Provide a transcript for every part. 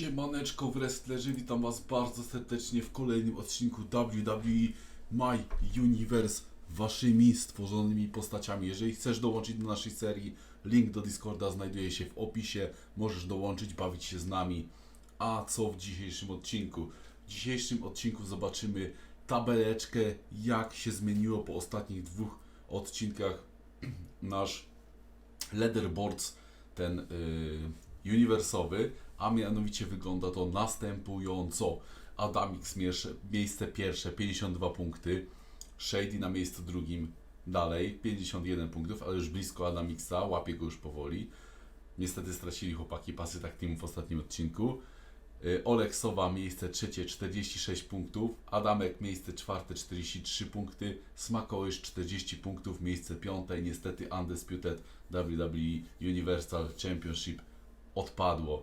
Siemaneczko wrestlerzy, witam was bardzo serdecznie w kolejnym odcinku WWE My Universe waszymi stworzonymi postaciami. Jeżeli chcesz dołączyć do naszej serii, link do Discorda znajduje się w opisie. Możesz dołączyć, bawić się z nami. A co w dzisiejszym odcinku? W dzisiejszym odcinku zobaczymy tabeleczkę, jak się zmieniło po ostatnich dwóch odcinkach nasz leaderboards, ten y, uniwersowy, a mianowicie wygląda to następująco. Adamix mierz- miejsce pierwsze 52 punkty, Shady na miejscu drugim dalej 51 punktów, ale już blisko Adamixa, łapie go już powoli. Niestety stracili chłopaki pasy tak w ostatnim odcinku. Y, Oleksowa miejsce trzecie 46 punktów, Adamek miejsce czwarte 43 punkty, Smakołysz 40 punktów, miejsce piąte niestety Undisputed WWE Universal Championship odpadło.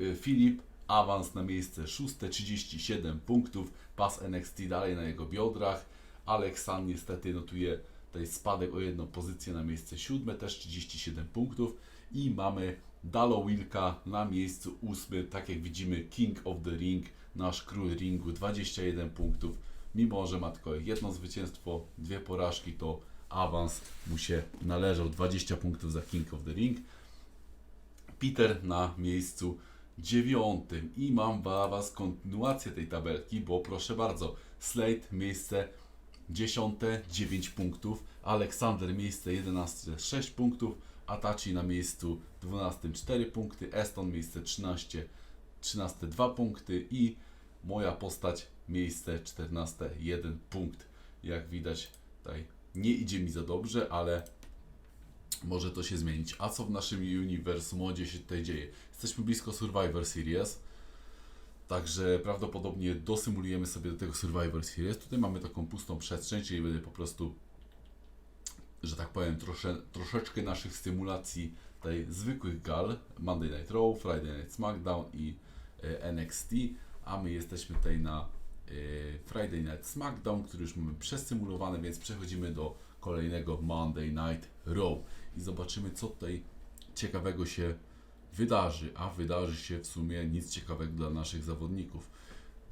Y, Filip awans na miejsce szóste 37 punktów, pas NXT dalej na jego biodrach, Aleksan niestety notuje tutaj spadek o jedną pozycję na miejsce siódme, też 37 punktów. I mamy Dalo Wilka na miejscu ósmym, tak jak widzimy King of the Ring, nasz król ringu 21 punktów, mimo że ma tylko jedno zwycięstwo, dwie porażki, to awans mu się należał, 20 punktów za King of the Ring. Peter na miejscu dziewiątym i mam dla Was kontynuację tej tabelki, bo proszę bardzo, Slate miejsce dziesiąte 9 punktów, Aleksander miejsce 11 6 punktów, Atachi na miejscu 12 4 punkty, Eston miejsce 13 13 2 punkty i moja postać miejsce 14 1 punkt. Jak widać tutaj nie idzie mi za dobrze, ale może to się zmienić. A co w naszym uniwersum modzie się tutaj dzieje? Jesteśmy blisko Survivor Series, także prawdopodobnie dosymulujemy sobie do tego Survivor Series. Tutaj mamy taką pustą przestrzeń, czyli będę po prostu, że tak powiem, trosze, troszeczkę naszych symulacji tutaj zwykłych gal, Monday Night Raw, Friday Night SmackDown i e, NXT, a my jesteśmy tutaj na e, Friday Night SmackDown, który już mamy przesymulowany, więc przechodzimy do kolejnego Monday Night Raw i zobaczymy, co tutaj ciekawego się wydarzy, a wydarzy się w sumie nic ciekawego dla naszych zawodników.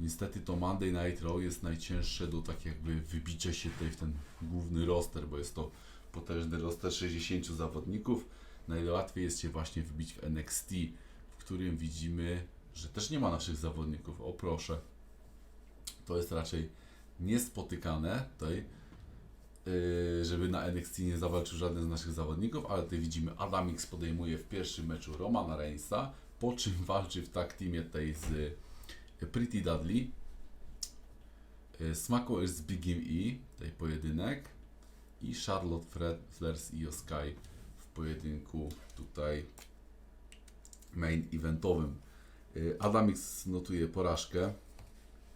Niestety to Monday Night Raw jest najcięższe do tak jakby wybicia się tutaj w ten główny roster, bo jest to potężny roster 60 zawodników. Najłatwiej jest się właśnie wbić w NXT, w którym widzimy, że też nie ma naszych zawodników. O proszę. To jest raczej niespotykane tutaj żeby na NXT nie zawalczył żaden z naszych zawodników, ale tutaj widzimy Adamix podejmuje w pierwszym meczu Romana Reignsa, po czym walczy w tag teamie tutaj z y, Pretty Dudley. Yy, Smako z Bigiem E, tutaj pojedynek i Charlotte Fred, Flers i Oskai w pojedynku tutaj main eventowym. Adamix notuje porażkę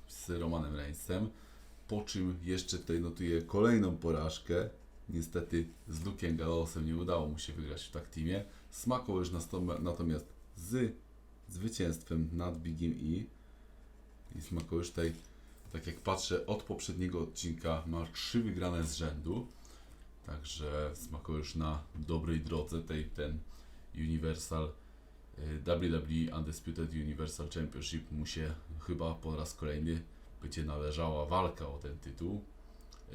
z Romanem Reignsem po czym jeszcze tutaj notuje kolejną porażkę. Niestety z Luke'em Gallowsem nie udało mu się wygrać w tak teamie. Smakoł już nastąp- natomiast z zwycięstwem nad Bigiem E. I Smakoł już tutaj, tak jak patrzę, od poprzedniego odcinka ma trzy wygrane z rzędu. Także Smakoł już na dobrej drodze tej, ten Universal y, WWE Undisputed Universal Championship mu się chyba po raz kolejny będzie należała walka o ten tytuł.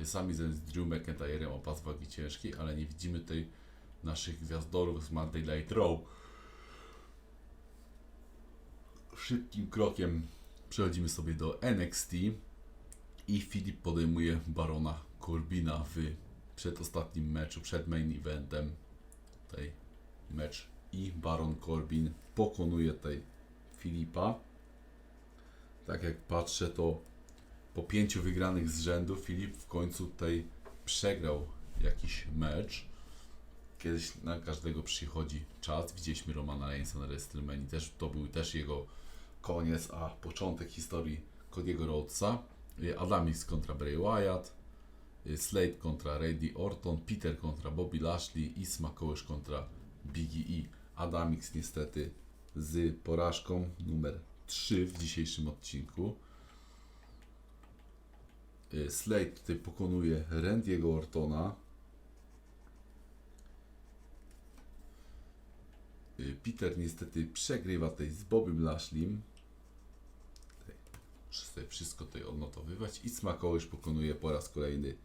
Sami z Drew McIntyrem o pas wagi ciężkiej, ale nie widzimy tutaj naszych gwiazdorów z Monday Night Raw. Szybkim krokiem przechodzimy sobie do NXT i Filip podejmuje Barona Corbina w przedostatnim meczu, przed main eventem. Tutaj mecz i Baron Corbin pokonuje tutaj Filipa. Tak jak patrzę, to po pięciu wygranych z rzędu Filip w końcu tutaj przegrał jakiś mecz. Kiedyś na każdego przychodzi czas. Widzieliśmy Romana Reignsa na WrestleMania, też to był też jego koniec, a początek historii Cody'ego Rhodesa. Y, Adamix kontra Bray Wyatt, y, Slade kontra Randy Orton, Peter kontra Bobby Lashley i Smakołysz kontra Biggie E. Adamix niestety z porażką numer 3 w dzisiejszym odcinku. Y, Slade tutaj pokonuje Randy'ego Ortona. Y, Peter niestety przegrywa tutaj z Bobym Lashley'm. Muszę sobie wszystko tutaj odnotowywać. I Smakołysz pokonuje po raz kolejny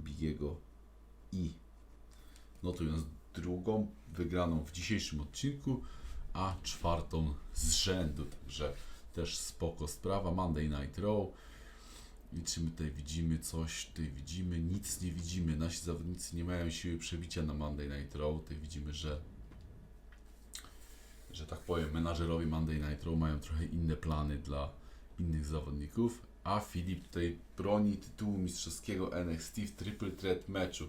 Bigiego i notując drugą wygraną w dzisiejszym odcinku, a czwartą z rzędu. Także też spoko sprawa. Monday Night Raw. I czy my tutaj widzimy coś? Tutaj widzimy, nic nie widzimy. Nasi zawodnicy nie mają siły przebicia na Monday Night Raw. Tutaj widzimy, że że tak powiem, menadżerowie Monday Night Raw mają trochę inne plany dla innych zawodników, a Filip tutaj broni tytułu mistrzowskiego NXT w Triple Threat meczu.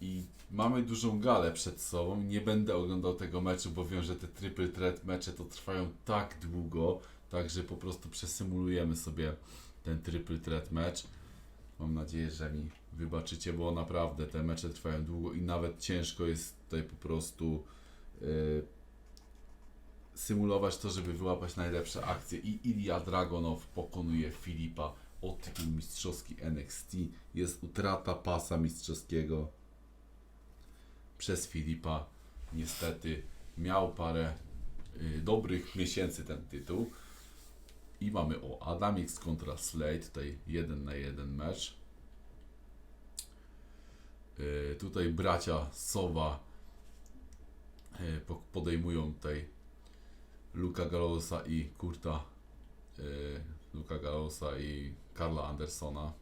I mamy dużą galę przed sobą. Nie będę oglądał tego meczu, bo wiem, że te Triple Threat mecze to trwają tak długo, także po prostu przesymulujemy sobie ten Triple Threat mecz. Mam nadzieję, że mi wybaczycie, bo naprawdę te mecze trwają długo i nawet ciężko jest tutaj po prostu yy, symulować to, żeby wyłapać najlepsze akcje. I Ilya Dragonow pokonuje Filipa o tytuł mistrzowski NXT. Jest utrata pasa mistrzowskiego przez Filipa. Niestety miał parę y, dobrych miesięcy ten tytuł. I mamy o Adamix kontra Slade, tutaj jeden na jeden mecz. Y, tutaj bracia Sowa po- podejmują tutaj Luka Gallowsa i Kurta y, Luka Gallowsa i Karla Andersona.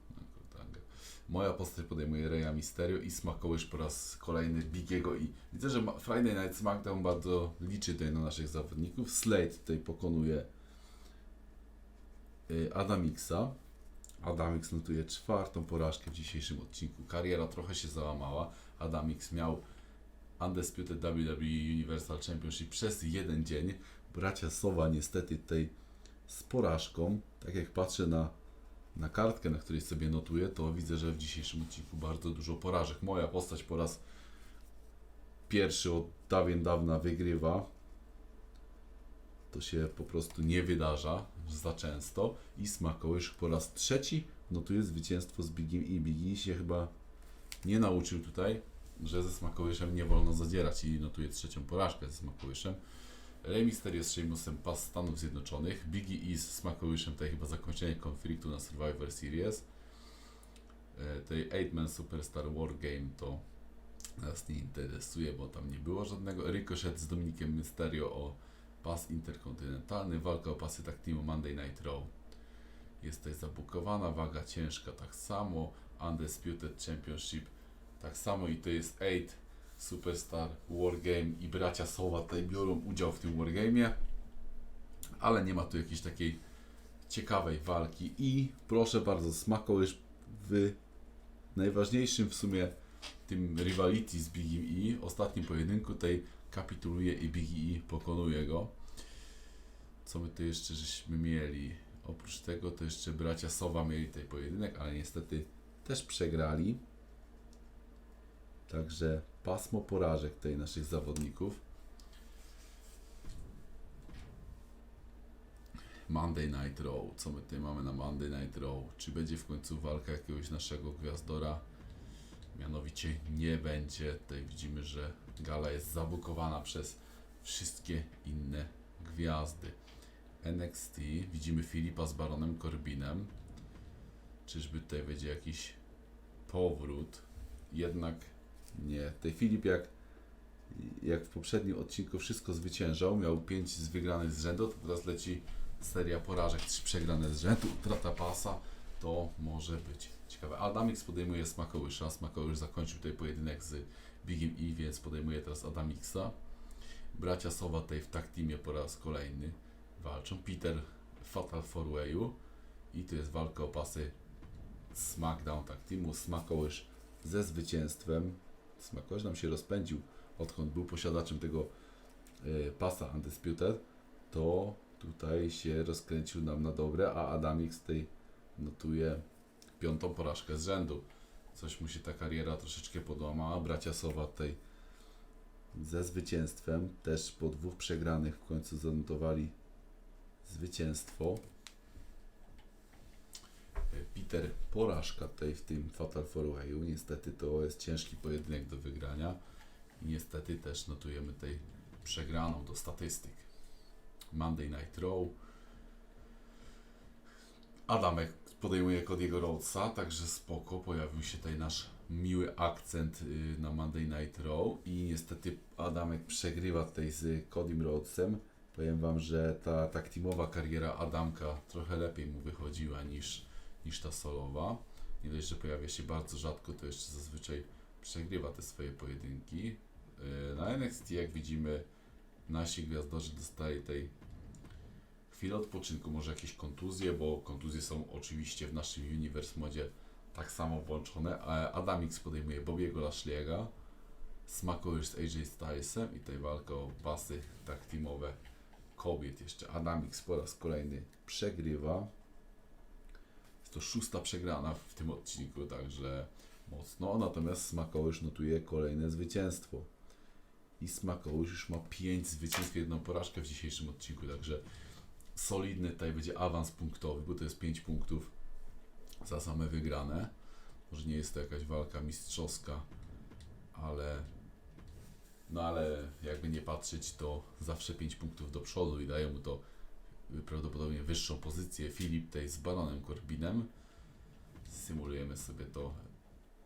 Moja postać podejmuje Reya Mysterio i Smakołysz po raz kolejny Bigiego i widzę, że Friday Night SmackDown bardzo liczy tutaj na naszych zawodników. Slade tutaj pokonuje y, Adamixa. Adamix notuje czwartą porażkę w dzisiejszym odcinku. Kariera trochę się załamała. Adamix miał Undisputed WWE Universal Championship przez jeden dzień. Bracia Sowa niestety tutaj z porażką. Tak jak patrzę na, na kartkę, na której sobie notuję, to widzę, że w dzisiejszym odcinku bardzo dużo porażek. Moja postać po raz pierwszy od dawien dawna wygrywa. To się po prostu nie wydarza za często. I Smakołysz po raz trzeci notuje zwycięstwo z Bigiem i Bigi się chyba nie nauczył tutaj, że ze Smakołyszem nie wolno zadzierać i notuje trzecią porażkę ze Smakołyszem. Rey Mysterio z Sheamusem pas Stanów Zjednoczonych. Biggie E z Smakołyszem tutaj chyba zakończenie konfliktu na Survivor Series. E, Tej 8-Man Superstar War Game to nas nie interesuje, bo tam nie było żadnego. Ricochet z Dominikiem Mysterio o pas interkontynentalny. Walka o pasy tak teamu Monday Night Raw. Jest tutaj zabukowana. Waga ciężka tak samo. Undisputed Championship tak samo i to jest 8 Superstar Wargame i bracia Sowa tutaj biorą udział w tym Wargame'ie, ale nie ma tu jakiejś takiej ciekawej walki i proszę bardzo, Smakołysz w najważniejszym w sumie tym rivality z Bigiem E, ostatnim pojedynku tej kapituluje i Biggie E pokonuje go. Co my tu jeszcze żeśmy mieli? Oprócz tego to jeszcze bracia Sowa mieli tutaj pojedynek, ale niestety też przegrali. Także pasmo porażek tej naszych zawodników. Monday Night Raw. Co my tutaj mamy na Monday Night Raw? Czy będzie w końcu walka jakiegoś naszego gwiazdora? Mianowicie nie będzie. Tutaj widzimy, że gala jest zabukowana przez wszystkie inne gwiazdy. NXT. Widzimy Filipa z Baronem Corbinem. Czyżby tutaj będzie jakiś powrót? Jednak nie. Tej Filip jak, jak w poprzednim odcinku wszystko zwyciężał, miał 5 z wygranych z rzędu, to teraz leci seria porażek, 3 przegrane z rzędu, utrata pasa, to może być ciekawe. Adamix podejmuje Smakołysza, Smakołysz zakończył tutaj pojedynek z Bigiem E, więc podejmuje teraz Adamixa. Bracia Sowa tutaj w tag teamie po raz kolejny walczą. Peter Fatal 4-Wayu i tu jest walka o pasy SmackDown tag teamu. Smakołysz ze zwycięstwem. Smakołysz nam się rozpędził, odkąd był posiadaczem tego e, pasa Undisputed, to tutaj się rozkręcił nam na dobre, a Adamix tutaj notuje piątą porażkę z rzędu. Coś mu się ta kariera troszeczkę podłamała. Bracia Sowa tutaj ze zwycięstwem, też po dwóch przegranych w końcu zanotowali zwycięstwo. Peter porażka tutaj w tym Fatal 4 Niestety to jest ciężki pojedynek do wygrania. I niestety też notujemy tutaj przegraną do statystyk. Monday Night Raw. Adamek podejmuje Cody'ego Rhodesa, także spoko, pojawił się tutaj nasz miły akcent y, na Monday Night Raw i niestety Adamek przegrywa tutaj z Codym Rhodesem. Powiem Wam, że ta tak teamowa kariera Adamka trochę lepiej mu wychodziła niż, niż ta solowa. Nie dość, że pojawia się bardzo rzadko, to jeszcze zazwyczaj przegrywa te swoje pojedynki. Yy, Na NXT, jak widzimy, nasi gwiazdorzy dostali tej chwilę odpoczynku, może jakieś kontuzje, bo kontuzje są oczywiście w naszym Universe modzie tak samo włączone. A Adamix podejmuje Bobiego Lashley'ego, smakujesz z AJ Stylesem i tutaj walka o pasy tak teamowe kobiet jeszcze. Adamix po raz kolejny przegrywa. Jest to szósta przegrana w tym odcinku, także mocno. Natomiast Smakołysz notuje kolejne zwycięstwo. I Smakołysz już ma 5 zwycięstw, jedną porażkę w dzisiejszym odcinku, także solidny tutaj będzie awans punktowy, bo to jest 5 punktów za same wygrane. Może nie jest to jakaś walka mistrzowska, ale no ale jakby nie patrzeć, to zawsze 5 punktów do przodu i daje mu to prawdopodobnie wyższą pozycję. Filip tutaj z Baronem Corbinem. Symulujemy sobie to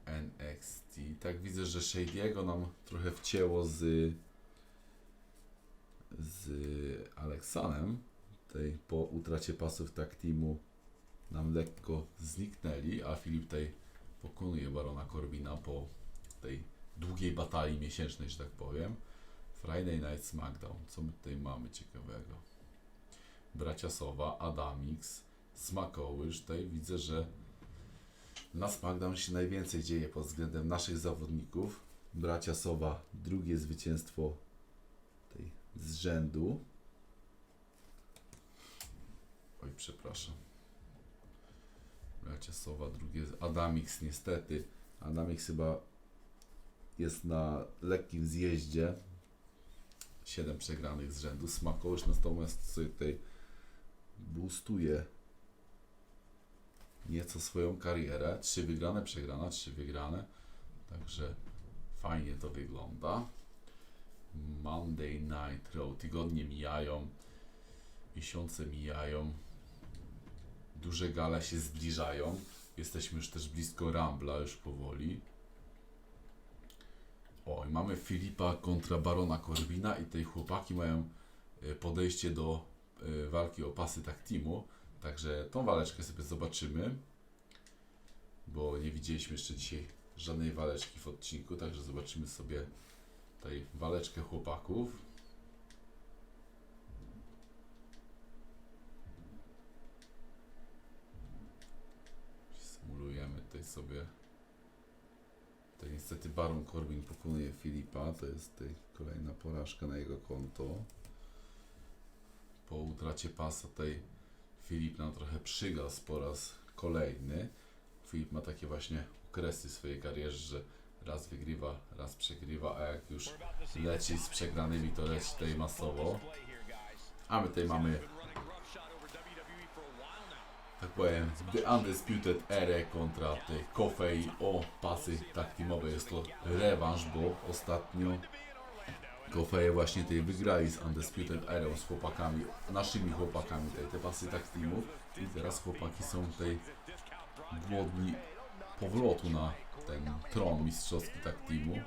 NXT. Tak widzę, że Shady'ego nam trochę wcięło z z Aleksanem. Tutaj po utracie pasów tak teamu nam lekko zniknęli, a Filip tutaj pokonuje Barona Corbina po tej długiej batalii miesięcznej, że tak powiem. Friday Night SmackDown. Co my tutaj mamy ciekawego? Bracia Sowa, Adamix, Smakołysz. Tutaj widzę, że na SmackDown się najwięcej dzieje pod względem naszych zawodników. Bracia Sowa, drugie zwycięstwo tej z rzędu. Oj, przepraszam. Bracia Sowa, drugie. Adamix niestety. Adamix chyba jest na lekkim zjeździe. 7 przegranych z rzędu. Smakołysz natomiast sobie tutaj boostuje nieco swoją karierę. Trzy wygrane, przegrana, trzy wygrane. Także fajnie to wygląda. Monday Night Raw. Tygodnie mijają, miesiące mijają, duże gale się zbliżają. Jesteśmy już też blisko Rambla, już powoli. O, i mamy Filipa kontra Barona Corbina i tej chłopaki mają e, podejście do e, walki o pasy tak teamu. Także tą waleczkę sobie zobaczymy, bo nie widzieliśmy jeszcze dzisiaj żadnej waleczki w odcinku, także zobaczymy sobie tutaj waleczkę chłopaków. Symulujemy tutaj sobie. Tutaj niestety Baron Corbin pokonuje Filipa, to jest tutaj kolejna porażka na jego konto. Po utracie pasa tutaj Filip nam trochę przygasł po raz kolejny. Filip ma takie właśnie okresy swojej karierze, że raz wygrywa, raz przegrywa, a jak już leci z przegranymi, to leci tutaj masowo. A my tutaj mamy, tak powiem, The Undisputed Era kontra tej Kofei o pasy tak teamowe. Jest to rewanż, bo ostatnio Kofeje właśnie tej wygrali z Undisputed Era z chłopakami, naszymi chłopakami tutaj, te pasy tak teamów. I teraz chłopaki są tutaj głodni powrotu na ten tron mistrzowski tak teamu.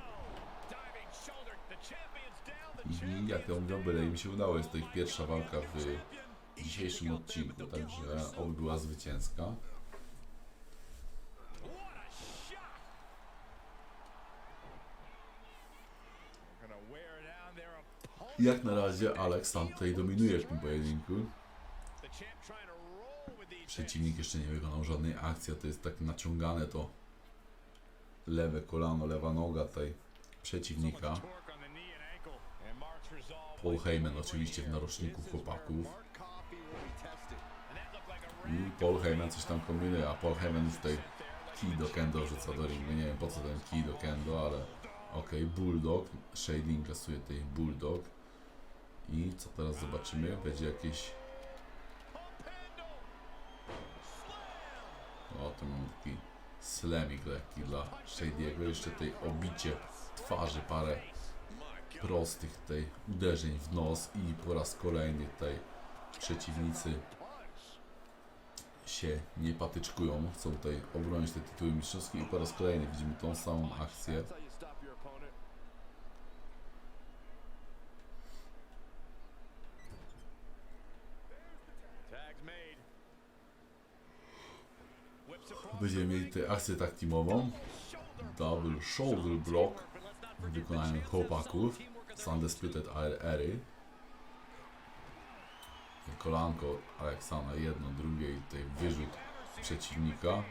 I jak to mówią, byle im się udało. Jest to ich pierwsza walka w dzisiejszym odcinku, także oby była zwycięska. Jak na razie Alex tam tutaj dominuje w tym pojedynku. Przeciwnik jeszcze nie wykonał żadnej akcji, to jest tak naciągane to lewe kolano, lewa noga tutaj przeciwnika. Paul Heyman oczywiście w naroczniku chłopaków. Paul Heyman coś tam kombinuje, a Paul Heyman tutaj key do kendo rzuca do ringu. Nie wiem po co ten key do kendo, ale okej, Bulldog. Shading kasuje tutaj Bulldog. I co teraz zobaczymy? Będzie jakieś... O, to mam taki slamik lekki dla Shady'ego. Jeszcze tutaj obicie twarzy, parę prostych tutaj uderzeń w nos i po raz kolejny tutaj przeciwnicy się nie patyczkują, chcą tutaj obronić te tytuły mistrzowskie i po raz kolejny widzimy tą samą akcję. Będziemy mieli tutaj akcję tak teamową, double shoulder block w wykonaniu chłopaków z Undisputed Ery. Kolanko Aleksana, jedno, drugie i tutaj wyrzut przeciwnika.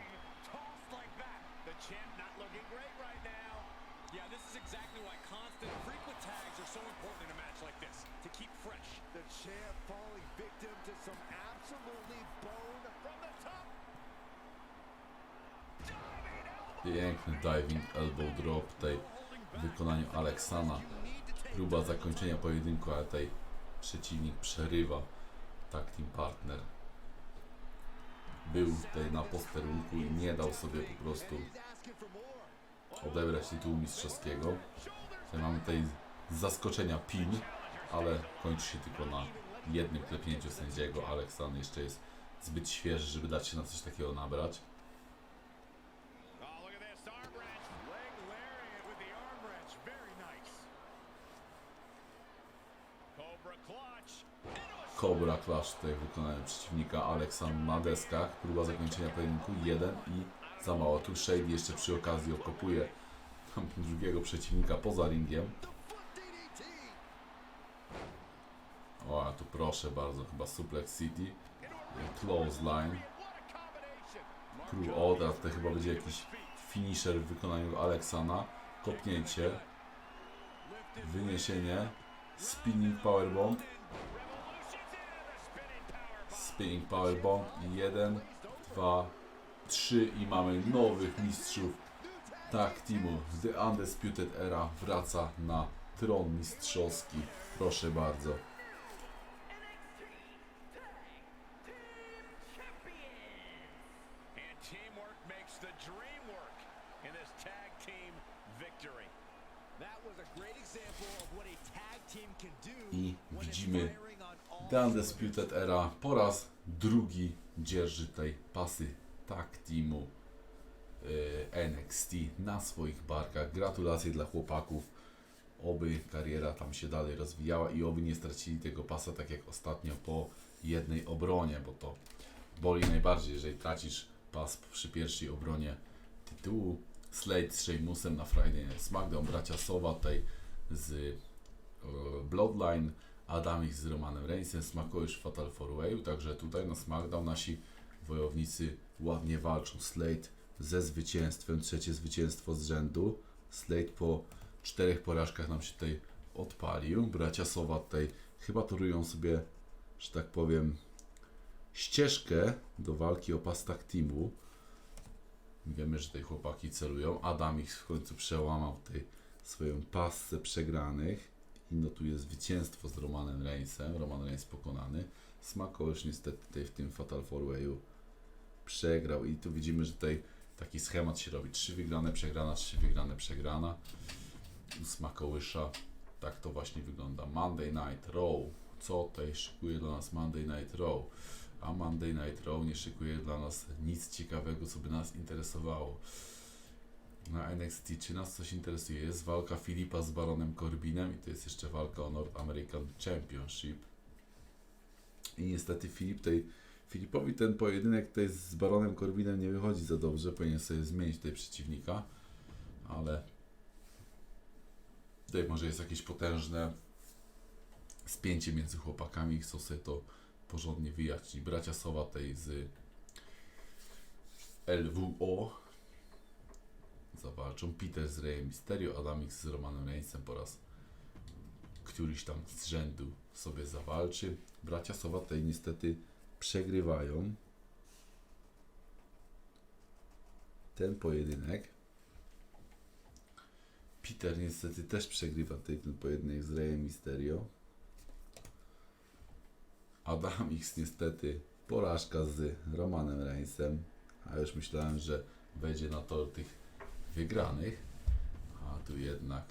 Piękny diving elbow drop tutaj w wykonaniu Aleksana. Próba zakończenia pojedynku, ale tutaj przeciwnik przerywa. Tak team partner. Był tutaj na posterunku i nie dał sobie po prostu odebrać tytułu mistrzowskiego. Tutaj mamy tutaj z zaskoczenia pin, ale kończy się tylko na jednym klepnięciu sędziego. Aleksan jeszcze jest zbyt świeży, żeby dać się na coś takiego nabrać. Cobra Clash tutaj w przeciwnika Aleksan na deskach. Próba zakończenia pojedynku. Jeden i za mało. Tu Shade jeszcze przy okazji okopuje drugiego przeciwnika poza ringiem. O, a tu proszę bardzo, chyba Suplex City. Close line. Prób, o, tutaj chyba będzie jakiś finisher w wykonaniu Aleksana. Kopnięcie, wyniesienie, spinning powerbomb, spinning powerbomb i jeden, dwa, trzy i mamy nowych mistrzów tak teamu. The Undisputed Era wraca na tron mistrzowski. Proszę bardzo. I widzimy The Undisputed Era po raz drugi dzierży tej pasy tak teamu y, NXT na swoich barkach. Gratulacje dla chłopaków. Oby kariera tam się dalej rozwijała i oby nie stracili tego pasa tak jak ostatnio po jednej obronie, bo to boli najbardziej, jeżeli tracisz pas przy pierwszej obronie tytułu. Slade z Sheamusem na Friday Night SmackDown, bracia Sowa tutaj z e, Bloodline, Adamik z Romanem Reignsem, Smakowisz w Fatal 4 także tutaj na SmackDown nasi wojownicy ładnie walczą. Slade ze zwycięstwem, trzecie zwycięstwo z rzędu. Slade po czterech porażkach nam się tutaj odpalił. Bracia Sowa tutaj chyba torują sobie, że tak powiem, ścieżkę do walki o pas tag teamu. Wiemy, że tutaj chłopaki celują. Adamik w końcu przełamał tutaj swoją pasę przegranych i notuje zwycięstwo z Romanem Reignsem. Roman Reigns pokonany. Smakowisz niestety tutaj w tym Fatal 4 przegrał i tu widzimy, że tutaj taki schemat się robi. Trzy wygrane, przegrana, trzy wygrane, przegrana. U Smakołysza tak to właśnie wygląda. Monday Night Raw. Co tutaj szykuje dla nas Monday Night Raw? A Monday Night Raw nie szykuje dla nas nic ciekawego, co by nas interesowało. Na NXT czy nas coś interesuje? Jest walka Filipa z Baronem Corbinem i to jest jeszcze walka o North American Championship. I niestety Filip tej, Filipowi ten pojedynek tutaj z Baronem Corbinem nie wychodzi za dobrze. Powinien sobie zmienić tutaj przeciwnika, ale tutaj może jest jakieś potężne spięcie między chłopakami i chcą sobie to porządnie wyjaśnić. Bracia Sowa tej z LWO zawalczą. Peter z Rey Mysterio, Adamix z Romanem Reignsem po raz któryś tam z rzędu sobie zawalczy. Bracia Sowa tutaj niestety przegrywają ten pojedynek. Peter niestety też przegrywa ten pojedynek z Reyem Mysterio. Adam X niestety porażka z Romanem Reignsem, a już myślałem, że wejdzie na tor tych wygranych, a tu jednak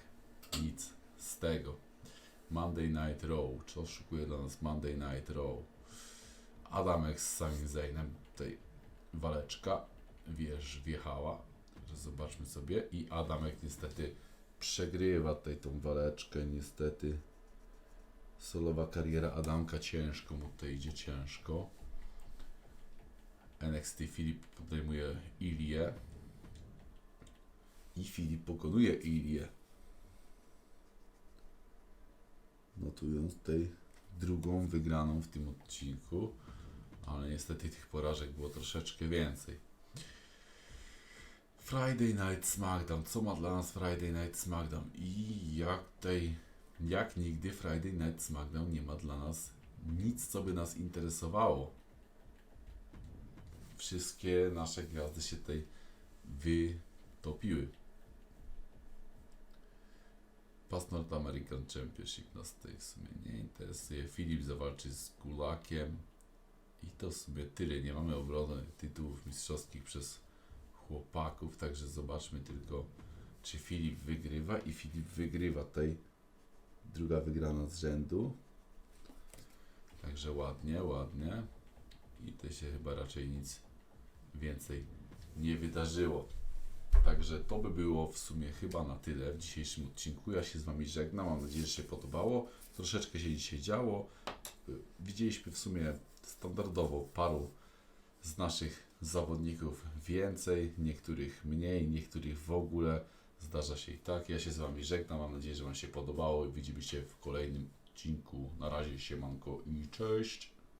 nic z tego. Monday Night Raw, co szykuje dla nas Monday Night Raw? Adamek z Sami Zaynem, tutaj waleczka, wiesz, wjechała. Zobaczmy sobie. I Adamek niestety przegrywa tutaj tą waleczkę, niestety. Solowa kariera Adamka ciężko, mu tutaj idzie ciężko. NXT Filip podejmuje Ilię. I Filip pokonuje Ilię. Notując tutaj drugą wygraną w tym odcinku. Ale niestety tych porażek było troszeczkę więcej. Friday Night SmackDown. Co ma dla nas Friday Night SmackDown? I jak tej, jak nigdy Friday Night SmackDown nie ma dla nas nic, co by nas interesowało. Wszystkie nasze gwiazdy się tutaj wytopiły. Pas North American Championship nas tutaj w sumie nie interesuje. Filip zawalczy z Gulakiem. I to w sumie tyle. Nie mamy obrony tytułów mistrzowskich przez chłopaków, także zobaczmy tylko, czy Filip wygrywa. I Filip wygrywa tutaj. Druga wygrana z rzędu. Także ładnie, ładnie. I to się chyba raczej nic więcej nie wydarzyło. Także to by było w sumie chyba na tyle w dzisiejszym odcinku. Ja się z Wami żegnam. Mam nadzieję, że się podobało. Troszeczkę się dzisiaj działo. Widzieliśmy w sumie standardowo paru z naszych zawodników więcej, niektórych mniej, niektórych w ogóle. Zdarza się i tak. Ja się z Wami żegnam. Mam nadzieję, że Wam się podobało. Widzimy się w kolejnym odcinku. Na razie, siemanko i cześć.